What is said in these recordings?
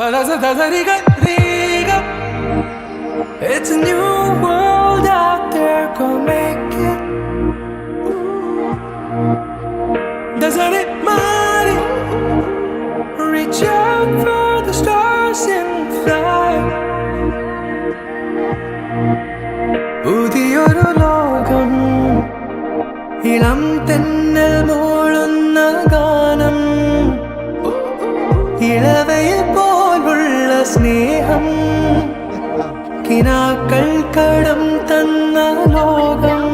It's a new world out there, go make it. Doesn't it matter? Reach out for the stars and fly. Bu diyor o ilam tennel mor. സ്നേഹം കിനാക്കൾ കടം തന്ന ലോകം.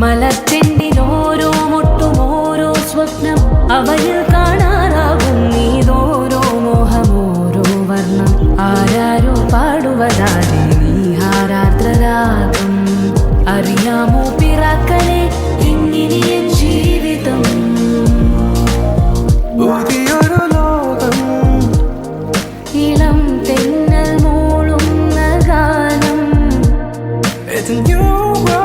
മലത്തെണ്ടിനോരോ മുട്ടും ഓരോ സ്വപ്നം അവയിൽ കാണാറാകും. നീതോരോ മോഹമോരോ വർണം ആരാരോ പാടുവതാതെ world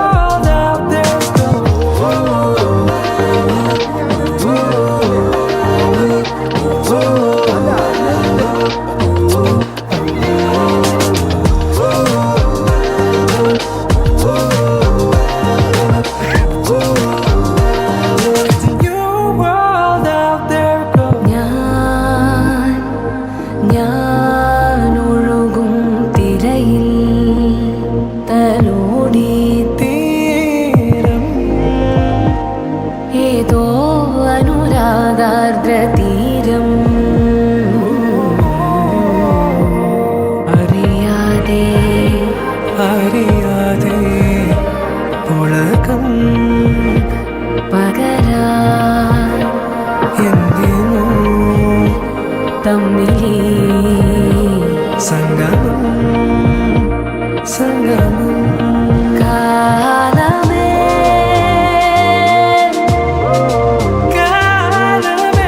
അറിയാതെ പുളകം പകരാ എന്തിനു തമ്മിലേ സംഗമം സംഗമം കാലമേ കാലമേ കാലമേ